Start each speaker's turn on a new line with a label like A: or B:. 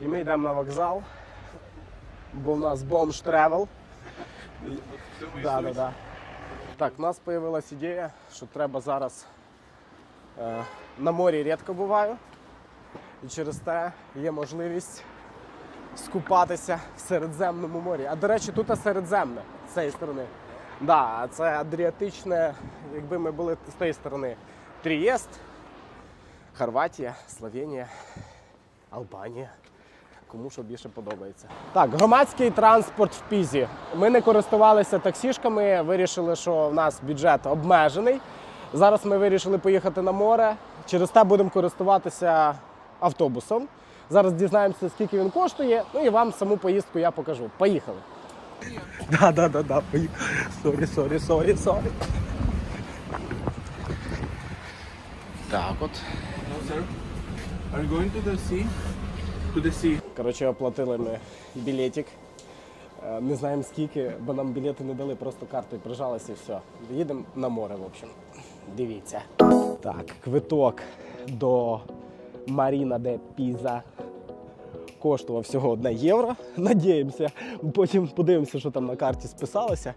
A: І ми йдемо на вокзал, бо в нас бомж тревел. Да, да, да. Так, у нас з'явилася ідея, що треба зараз е, на морі рідко буваю. І через те є можливість скупатися в Середземному морі. А до речі, тут Середземне з цієї сторони. Да, це Адріатичне, якби ми були з тієї сторони. Трієст, Хорватія, Словенія, Албанія. Кому що більше подобається. Так, громадський транспорт в Пізі. Ми не користувалися таксішками, вирішили, що в нас бюджет обмежений. Зараз ми вирішили поїхати на море. Через те будемо користуватися автобусом. Зараз дізнаємося, скільки він коштує. Ну і вам саму поїздку я покажу. Поїхали. Да, да, да, да, поїхали. Сорі, сорі, сорі, сорі. Так, от.
B: Are you going to the sea? The.
A: Коротше, оплатили ми білетик. Е, Не знаємо скільки, бо нам білети не дали, просто картою прижалися і все. Їдемо на море, в общем. Дивіться. Так, квиток до Маріна де Піза коштував всього 1 євро. Надіємося. Потім подивимося, що там на карті списалося.